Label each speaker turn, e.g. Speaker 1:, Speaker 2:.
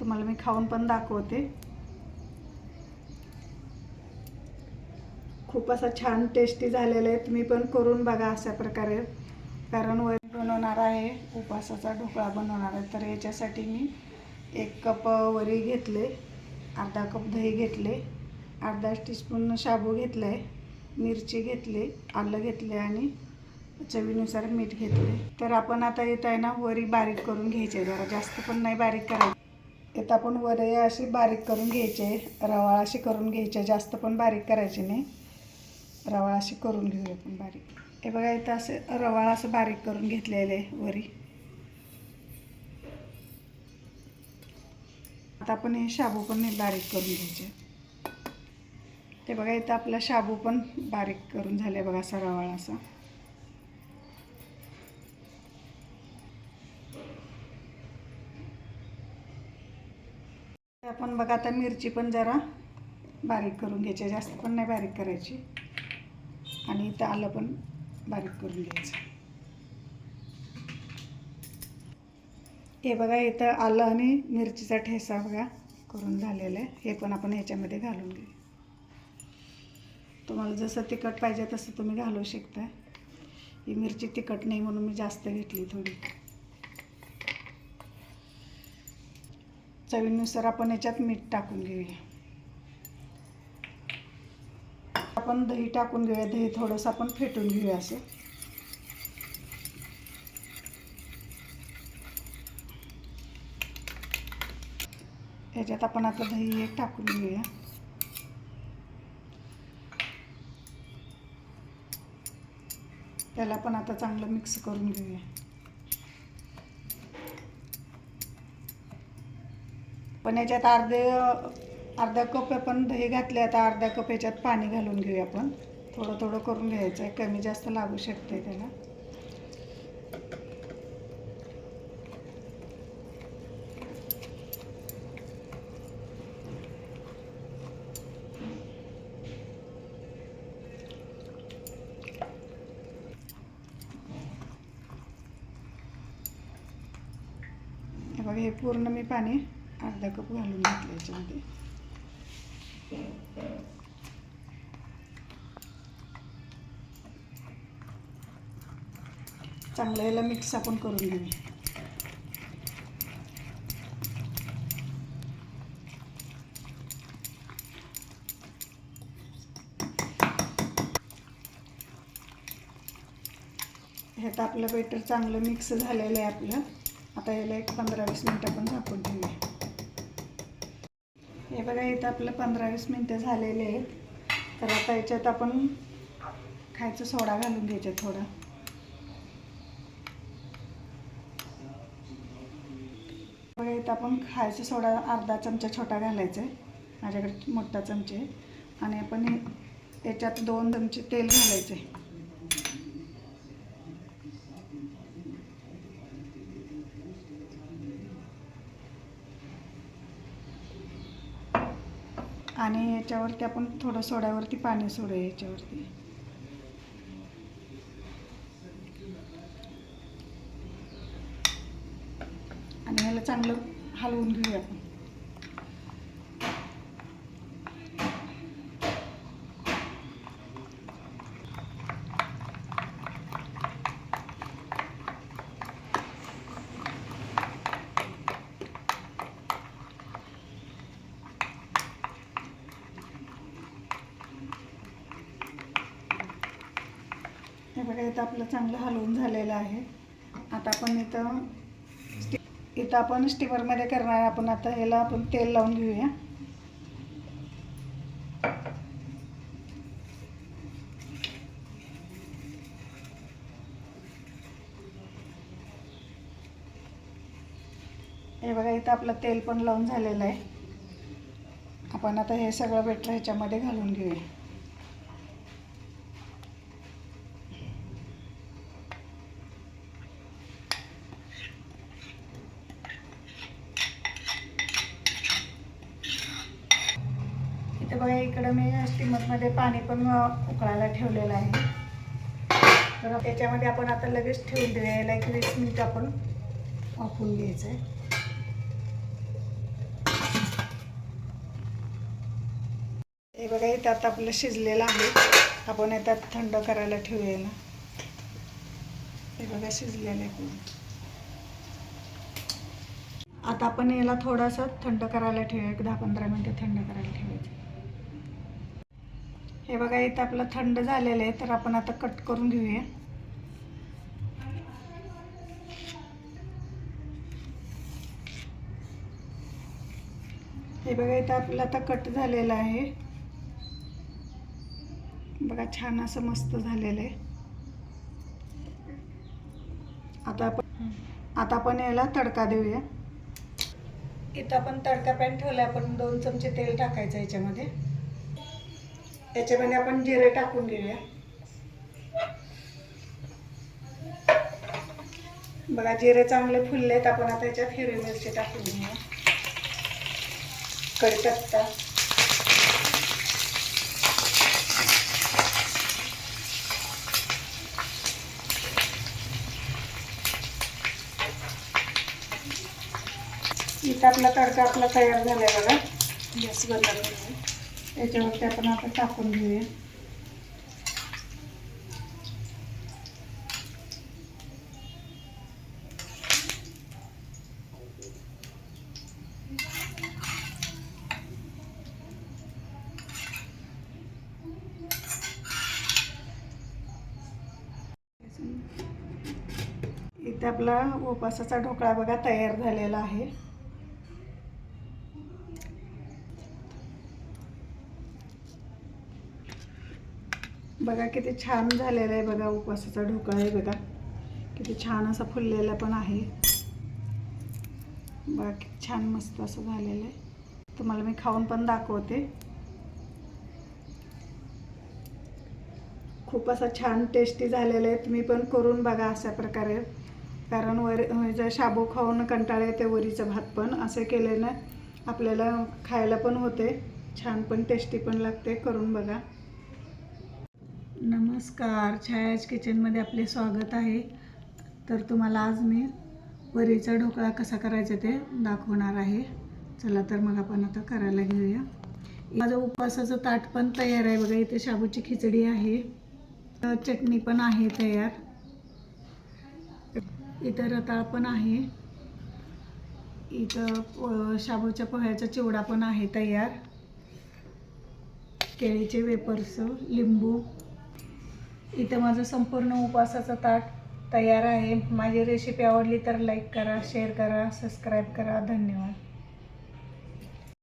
Speaker 1: तुम्हाला मी खाऊन पण दाखवते. खूप असा छान टेस्टी झालेला आहे. तुम्ही पण करून बघा अशा प्रकारे. कारण वरी बनवणार आहे. उपासाचा ढोकळा बनवणार आहे. तर याच्यासाठी मी एक कप वरी घेतले अर्धा कप दही घेतले अर्धा टीस्पून शाबू घेतला आहे मिरची घेतली आलं घेतले आणि चवीनुसार मीठ घेतले तर आपण आता येत आहे ना वरी बारीक करून घ्यायचे. जरा जास्त पण नाही बारीक करायची. येत आपण वरी अशी बारीक करून घ्यायचे रवाळ अशी करून घ्यायचे जास्त पण बारीक करायची नाही. रवाळ अशी करून घेऊया आपण बारीक. हे बघा इथं असे रवाळ असं बारीक करून घेतलेले वरी. आता आपण हे शाबू पण बारीक करून घ्यायचे. ते बघा इथं आपला शाबू पण बारीक करून झाले बघा असा रवाळ असा. आपण बघा आता मिरची पण जरा बारीक करून घ्यायची. जास्त पण नाही बारीक करायची. आणि इथं आलं पण बारीक करून घ्यायचं. हे बघा इथं आलं आणि मिरचीचा ठेसा बघा करून झालेला आहे. हे पण आपण ह्याच्यामध्ये घालून घेऊ. तुम्हाला जसं तिखट पाहिजे तसं तुम्ही घालू शकता. ही मिरची तिखट नाही म्हणून मी जास्त घेतली थोडी. चवीनुसार आपण याच्यात मीठ टाकून घेऊया. आपण दही टाकून घेऊया दही थोडंसं आपण फेटून घेऊया असं. ह्याच्यात आपण आता दही एक टाकून घेऊया. त्याला पण आता चांगलं मिक्स करून घेऊया. पण याच्यात अर्धे अर्धा कप आपण दही घातले आता अर्धा कप याच्यात पाणी घालून घेऊया आपण. थोडं थोडं करून घ्यायचं आहे. कमी जास्त लागू शकते त्याला. हे बघा हे पूर्ण मी पाणी अर्धा कप घालून घेतलं याच्यामध्ये. चांगलं याला मिक्स आपण करून घेऊ. ह्यात आपलं बेटर चांगलं मिक्स झालेलं आहे आपलं. आता याला एक पंधरा वीस मिनटं आपण झाकून ठेवूया. हे बघा इथं आपलं पंधरा वीस मिनटं झालेले आहेत. तर आता याच्यात आपण खायचं सोडा घालून घ्यायचं थोडा. बघा इथं आपण खायचं सोडा अर्धा चमचा छोटा घालायचा आहे. माझ्याकडे मोठा चमचे आणि आपण याच्यात दोन चमचे तेल घालायचं आणि याच्यावरती आपण थोडं सोड्यावरती पाणी सोडूया याच्यावरती. आणि ह्याला चांगलं हलवून घेऊया आपण. हे इथं आपलं चांगलं हलवून झालेलं आहे. आता आपण इथं इथं आपण स्टीमरमध्ये करणार आपण आता ह्याला आपण तेल लावून घेऊया. हे बघा इथं आपलं तेल पण लावून झालेलं आहे. आपण आता हे सगळं बेटर ह्याच्यामध्ये घालून घेऊया. बघा इकडं मी स्टीमरमध्ये पाणी पण उकळायला ठेवलेलं आहे. तर त्याच्यामध्ये आपण आता लगेच ठेवून देऊया. एक वीस मिनिट आपण वापरून घ्यायचं आहे हे बघा इथं आता आपलं शिजलेलं आहे. आपण येतात थंड करायला ठेवूयाला हे बघा शिजलेलं आहे आता आपण याला थोडासा थंड करायला ठेवूया. एक दहा पंधरा मिनटं थंड करायला ठेवायचं. हे बघा इथं आपलं थंड झालेलं आहे तर आपण आता कट करून घेऊया. हे बघा इथं आपलं आता कट झालेलं आहे. बघा छान असं मस्त झालेलं आहे. आता आपण आता आपण याला तडका देऊया. इथं आपण तडका पॅन ठेवला आपण दोन चमचे तेल टाकायचं याच्यामध्ये. याच्यामध्ये आपण जिरे टाकून घेऊया. बघा जिरे चांगले फुललेत आपण आता याच्यात हिरवी मिरची टाकून घेऊया. कडीपत्ता. इथं आपला तडका आपला तयार झालाय बघा. गॅस बंद करून याच्यावरती आपण आता टाकून घेऊया. इथे आपला उपासाचा ढोकळा बघा तयार झालेला आहे. बघा किती छान झालेला आहे बघा उपवासाचा ढोकळा आहे बघा. किती छान असा फुललेला पण आहे. बघा किती छान मस्त असं झालेलं आहे. तुम्हाला मी खाऊन पण दाखवते. खूप असा छान टेस्टी झालेला आहे. तुम्ही पण करून बघा अशा प्रकारे. कारण वर म्हणजे जर शाबू खाऊन कंटाळा येते वरीचं भात पण. असं केल्यानं आपल्याला खायला पण होते. छान पण टेस्टी पण लागते. करून बघा. नमस्कार. छायाज किचनमध्ये आपले स्वागत आहे. तर तुम्हाला आज मी वरीचा ढोकळा कसा करायचा ते दाखवणार आहे. चला तर मग आपण आता करायला घेऊया. माझं उपवासाचं ताट पण तयार आहे बघा इथे शाबूची खिचडी आहे. चटणी पण आहे तयार. इथं रताळ पण आहे. इथं शाबूच्या पोह्याचा चिवडा पण आहे तयार. केळीचे वेपर्स लिंबू. इथं माझं संपूर्ण उपवासाचं ताट तयार आहे. माझी रेसिपी आवडली तर लाईक करा शेअर करा सबस्क्राईब करा. धन्यवाद.